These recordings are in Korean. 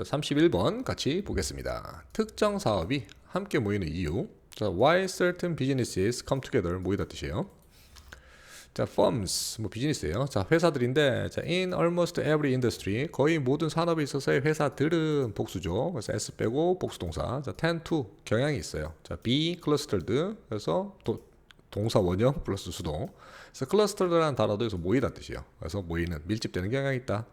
자, 31번 같이 보겠습니다. 특정 사업이 함께 모이는 이유. 자, why certain businesses come together 모이다 뜻이에요. 자, firms 뭐 비즈니스예요. 자, 회사들인데 자, in almost every industry 거의 모든 산업에 있어서의 회사들은 복수죠. 그래서 s 빼고 복수 동사. 자, tend to 경향이 있어요. 자, be clustered 그래서 도, 동사 원형 플러스 수동. 그래서 clustered라는 단어도 여기서 모이다 뜻이에요. 그래서 모이는 밀집되는 경향이 있다.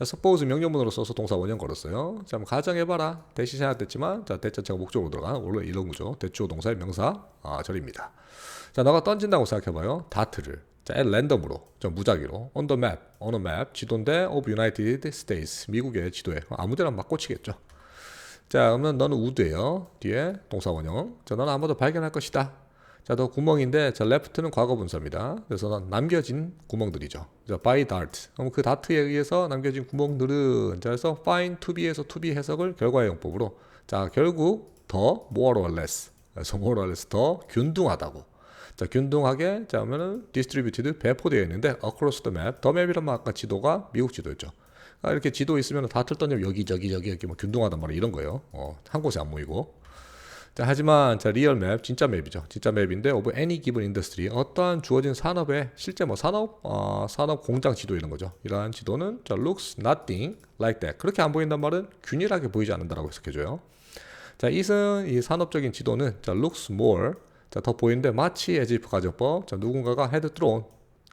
자, suppose 명령문으로 써서 동사 원형 걸었어요. 자, 가정해봐라. 대시 생략됐지만 자, 대자체가 목적으로 들어가. 원래 이런 거죠. 대추어 동사의 명사 아, 절입니다. 자, 너가 던진다고 생각해봐요. 다트를. 자, 랜덤으로, 저 무작위로, on the map, on a map, 지도인데 of United States, 미국의 지도에 아무데나 막 꽂히겠죠. 자, 그러면 너는 우드예요. 뒤에 동사 원형. 자, 너는 아마도 발견할 것이다. 자, 너 구멍인데, 자, left는 과거 분사입니다. 그래서 넌 남겨진 구멍들이죠. 자, by dart. 그럼 그 다트에 의해서 남겨진 구멍들은, 자, 그래서 find to be에서 to be 해석을 결과의 용법으로. 자, 결국 더 more or less. 그래서 more or less 더 균등하다고. 자, 균등하게 자, 하면은 distributed 배포되어 있는데 across the map. 더 맵이란 말 아까 지도가 미국 지도였죠. 아, 이렇게 지도 있으면 다 틀던지 여기 저기 저기 여기 뭐 균등하단 말이야 이런 거예요. 어, 한 곳에 안 모이고. 자, 하지만 자 리얼 맵 진짜 맵이죠. 진짜 맵인데 of any given industry 어떠한 주어진 산업에 실제 뭐 산업 어, 산업 공장 지도 이런 거죠. 이러한 지도는 자 looks nothing like that. 그렇게 안 보인단 말은 균일하게 보이지 않는다라고 해석해 줘요. 자, 이은 이 산업적인 지도는 자 looks more 자, 더 보이는데 마치 if 가정법. 자, 누군가가 had thrown.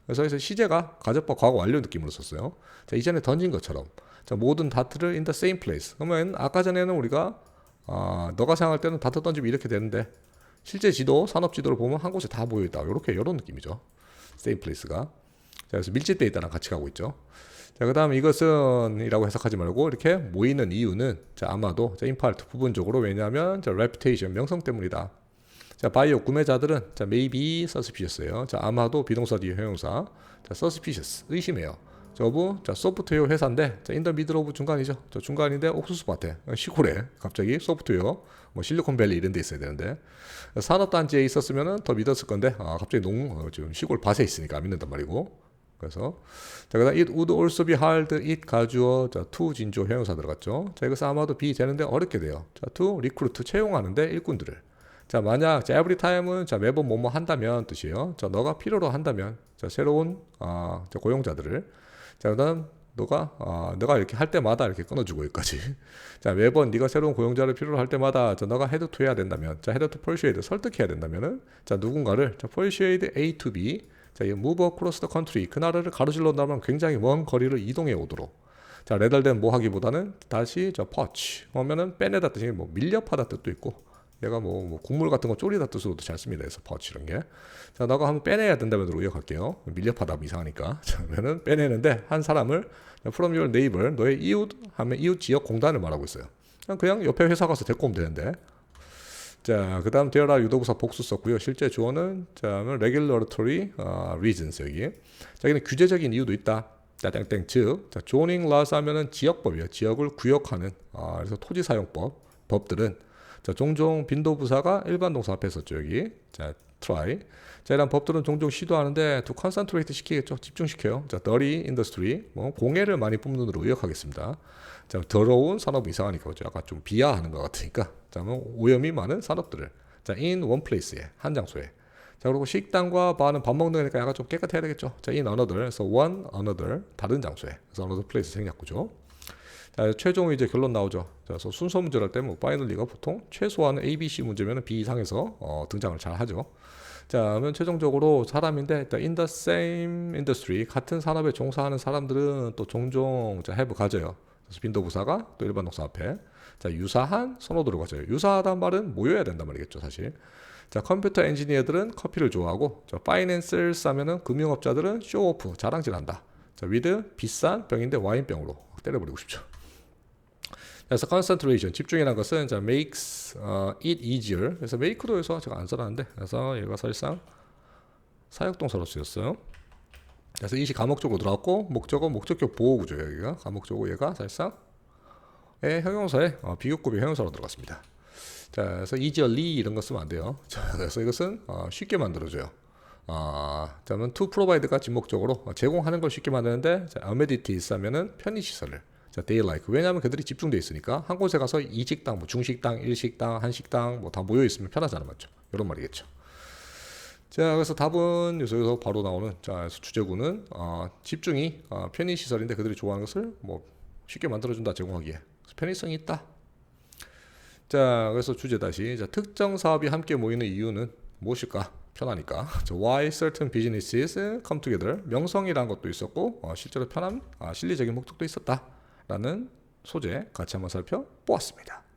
그래서 시제가 가정법 과거 완료 느낌으로 썼어요. 자, 이전에 던진 것처럼. 자, 모든 다트를 in the same place. 그러면 아까 전에는 우리가 아, 너가 생각할 때는 다트 던지면 이렇게 되는데 실제 지도, 산업 지도를 보면 한 곳에 다 모여 있다. 이렇게 이런 느낌이죠. same place가. 자, 그래서 밀집돼 있다랑 같이 가고 있죠. 자, 그다음 이것은 이라고 해석하지 말고 이렇게 모이는 이유는 자, 아마도 자, 인파트 부분적으로 왜냐하면 자, reputation 명성 때문이다. 자, 바이오 구매자들은 자, maybe suspicious예요. 자, 아마도 비동사 뒤에 형용사. 자, suspicious 의심해요. 저부 자, 소프트웨어 회사인데 자, 인더 미들 오브 중간이죠. 저 중간인데 옥수수 밭에 시골에 갑자기 소프트웨어 뭐 실리콘밸리 이런 데 있어야 되는데 산업 단지에 있었으면은 더 믿었을 건데 아, 갑자기 농 어, 지금 시골 밭에 있으니까 안 믿는단 말이고. 그래서 자, 그다음 it would also be hard it 가주어 자, to 진조 형용사 들어갔죠. 자, 이것은 아마도 be 되는데 어렵게 돼요. 자, to recruit 채용하는데 일꾼들을 자, 만약 자, every time은 자, 매번 뭐뭐 한다면 뜻이에요. 자, 너가 필요로 한다면 자, 새로운 아, 자, 고용자들을 자, 그다음 너가 아, 너가 이렇게 할 때마다 이렇게 끊어주고 여기까지. 자, 매번 네가 새로운 고용자를 필요로 할 때마다 자, 너가 헤드 투 해야 된다면, 자, 헤드 투 persuade 설득해야 된다면은 자, 누군가를 자, persuade A to B 자, 이 move across the country 그 나라를 가로질러 나면 굉장히 먼 거리를 이동해 오도록. 자, than 뭐 하기보다는 다시 저 poach 하면은 빼내다 뜻이 뭐 밀렵하다 뜻도 있고 내가 뭐, 뭐 국물 같은 거 졸이다 뜻으로도 잘 씁니다. 그래서 퍼치 이런 게. 자, 너가 한번 빼내야 된다면으로 의역할게요. 밀렵하다 하면 이상하니까. 자, 그러면은 빼내는데 한 사람을 from your neighbor, 너의 이웃 하면 이웃 지역 공단을 말하고 있어요. 그냥 옆에 회사 가서 데리고 오면 되는데. 자, 그 다음 there are 유도부사 복수 썼고요. 실제 주어는 자, regulatory uh, reasons 여기. 자, 여기는 규제적인 이유도 있다. 자, 땡땡 즉, 자, zoning laws 하면은 지역법이에요. 지역을 구역하는. 아, 그래서 토지 사용법 법들은 자, 종종 빈도 부사가 일반 동사 앞에 썼죠, 여기. 자, try. 자, 이런 법들은 종종 시도하는데 to concentrate 시키겠죠. 집중시켜요. 자, dirty industry. 뭐 공해를 많이 뿜는 으로 의역하겠습니다. 자, 더러운 산업이 이상하니까 그죠. 약간 좀 비하하는 것 같으니까. 자, 뭐 오염이 많은 산업들을. 자, in one place에 한 장소에. 자, 그리고 식당과 바는 밥 먹는 거니까 약간 좀 깨끗해야 되겠죠. 자, in another. 그래서 one another 다른 장소에. 그래서 another place 생략구죠. 자, 최종 이제 결론 나오죠. 그래서 순서 문제를 할 때뭐 파이널리가 보통 최소한 A, B, C 문제면 B 이상에서 어, 등장을 잘 하죠. 자, 그러면 최종적으로 사람인데 in the same industry 같은 산업에 종사하는 사람들은 또 종종 자, have 가져요. 그래서 빈도 부사가 또 일반 동사 앞에 자 유사한 선호도를 가져요. 유사하단 말은 모여야 된단 말이겠죠, 사실. 자 컴퓨터 엔지니어들은 커피를 좋아하고 자 파이낸서스 하면은 금융업자들은 쇼오프 자랑질한다. 자 위드 비싼 병인데 와인병으로 때려버리고 싶죠. 그래서 concentration 집중이라는 것은 자 makes uh, it easier. 그래서 make도 해서 제가 안 써놨는데 그래서 얘가 사실상 사역동사로 쓰였어요. 그래서 이시 감옥적으로 들어갔고 목적은 목적격 보호구조 여기가 감옥적으로 얘가 사실상 의 형용사에 어, 비교급의 형용사로 들어갔습니다. 자, 그래서 easily 이런 거 쓰면 안 돼요. 자, 그래서 이것은 어, 쉽게 만들어줘요. 아, 자, 그러면 to provide가 지목적으로 제공하는 걸 쉽게 만드는데 자, amenities 하면은 편의 시설을 like. 왜냐하면 그들이 집중돼 있으니까 한 곳에 가서 이 식당, 뭐 중식당, 일식당, 한식당 뭐 다 모여 있으면 편하잖아, 맞죠? 이런 말이겠죠. 자, 그래서 답은 여기서 바로 나오는 자, 그래서 주제구는 어, 집중이 어, 편의 시설인데 그들이 좋아하는 것을 뭐 쉽게 만들어준다 제공하기에 편의성이 있다. 자, 그래서 주제 다시 자, 특정 사업이 함께 모이는 이유는 무엇일까? 편하니까. 자, why certain businesses come together? 명성이라는 것도 있었고 어, 실제로 편한 아, 실리적인 목적도 있었다 라는 소재 같이 한번 살펴보았습니다.